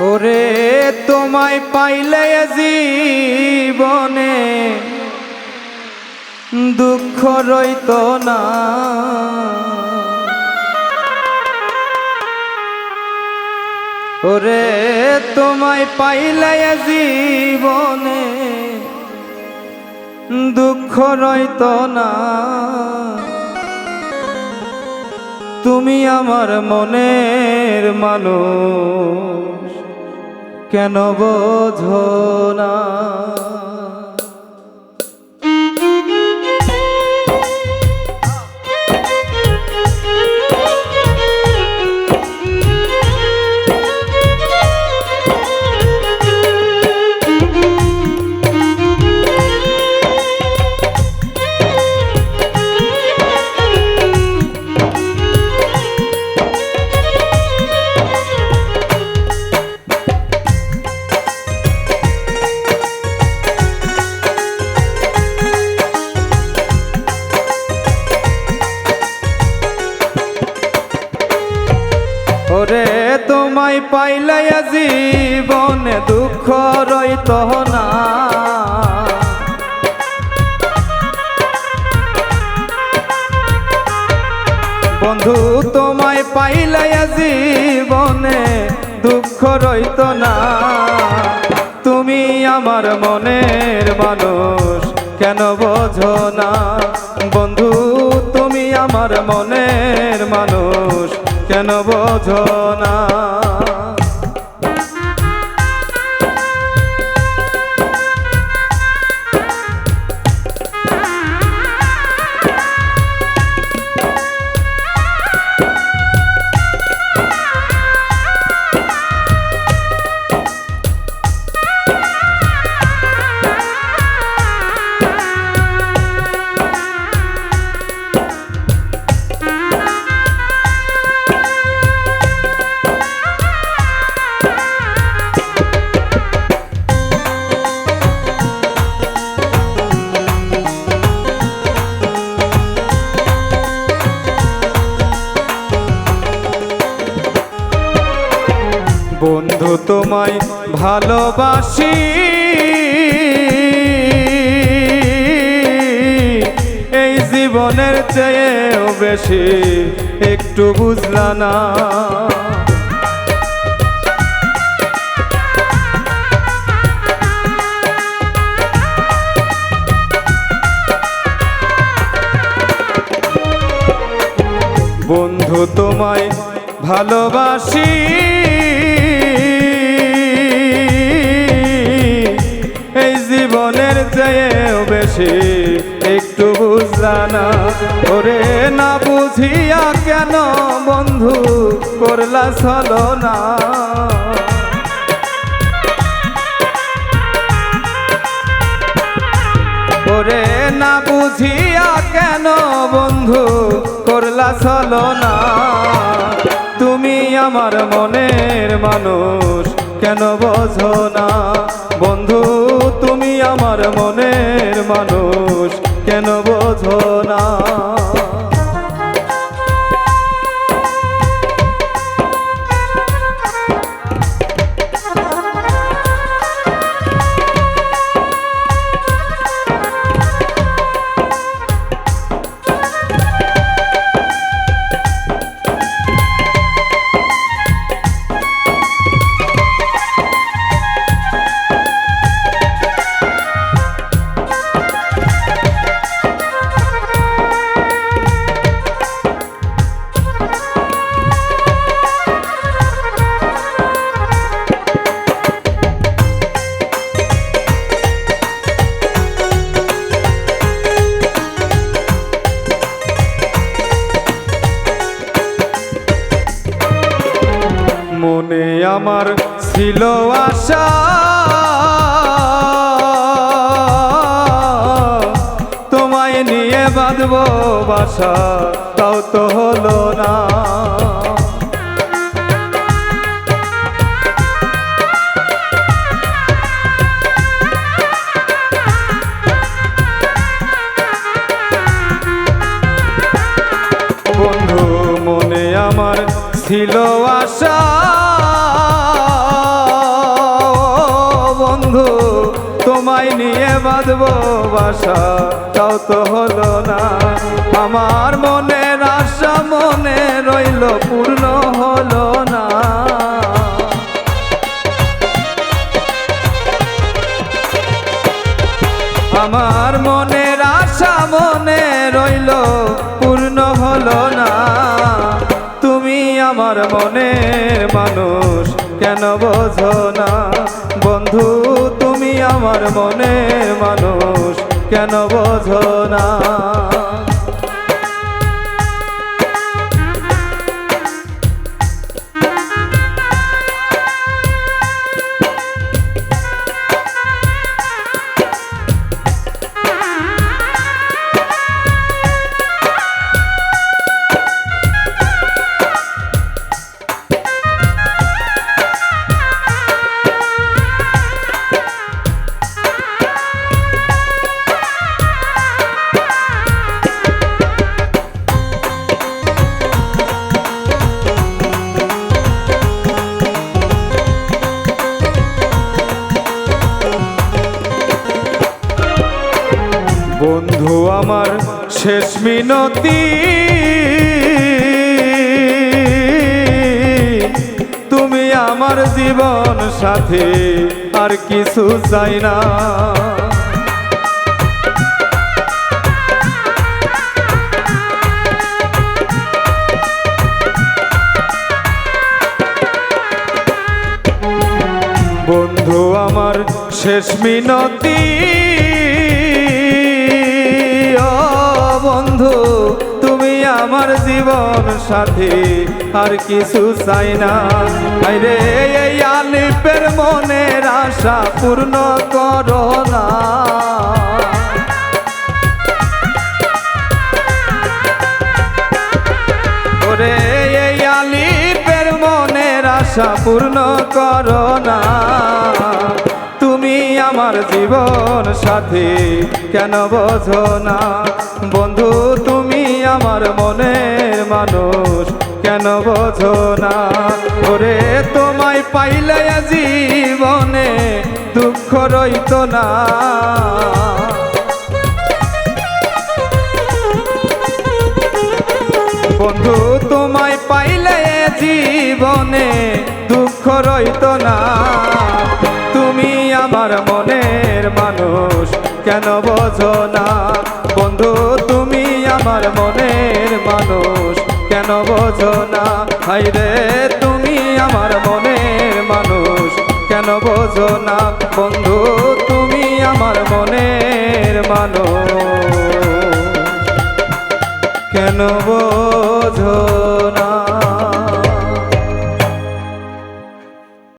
ওরে, তোমায় পাইলে জীবনে দুঃখ রইত না। ওরে, তোমায় পাইলে জীবনে দুঃখ রইত না। তুমি আমার মনের মানুষ। কেন বোঝো না? তোমায় পাইলে জীবনে দুঃখ রইত না। বন্ধু, তোমায় পাইলে জীবনে দুঃখ রইত না। তুমি আমার মনের মানুষ, কেন বোঝো না? বন্ধু, তুমি আমার মনের মানুষ, কেন বোঝো না? বন্ধু তোমায় ভালোবাসি। এই জীবনের চেয়েও বেশি একটু বুঝলা না। বন্ধু তোমায় ভালোবাসি। জীবনের চেয়েও বেশি। একটু বুঝলা না, ওরে না বুঝিয়া কেন বন্ধু করলা চলো না ওরে না বুঝিয়া কেন বন্ধু করলা চলো না তুমি আমার মনের মানুষ, কেন বোঝো না বন্ধু আমার মনের মানুষ কেন বোঝো না? মনে আমার ছিল আশা। তোমায় নিয়ে বাঁধবো বাসা, তাও তো হলো না। বন্ধু, মনে আমার ছিল আশা। তোমায় নিয়ে বাঁধবো বাসা, তাও তো হলো না। আমার মনের আশা মনে রইল, পূর্ণ হলো না। আমার মনের আশা মনে রইল, পূর্ণ হলো না। তুমি আমার মনের মানুষ, কেন বোঝো না? আমার মনে মানুষ কেন বোঝো না? বন্ধু আমার শেষ মিনতি। তুমি আমার জীবন সাথী, আর কিছু চাই না। বন্ধু আমার শেষ মিনতি। আমার জীবন সাথী, আর কিছু চাই না। আরে এই আলিপের মনের আশা পূর্ণ করো না। এই আলিপের মনের আশা পূর্ণ করো না। তুমি আমার জীবন সাথী, কেন বোঝো না? বন্ধু আমার মনের মানুষ, কেন বোঝো না? ওরে, তোমায় পাইলে জীবনে দুঃখ রইত না। বন্ধু, তোমায় পাইলে জীবনে দুঃখ রইত না। তুমি আমার মনের মানুষ, কেন বোঝো না? কেন বোঝো না বন্ধু তুমি আমার মনের মানো কেন বো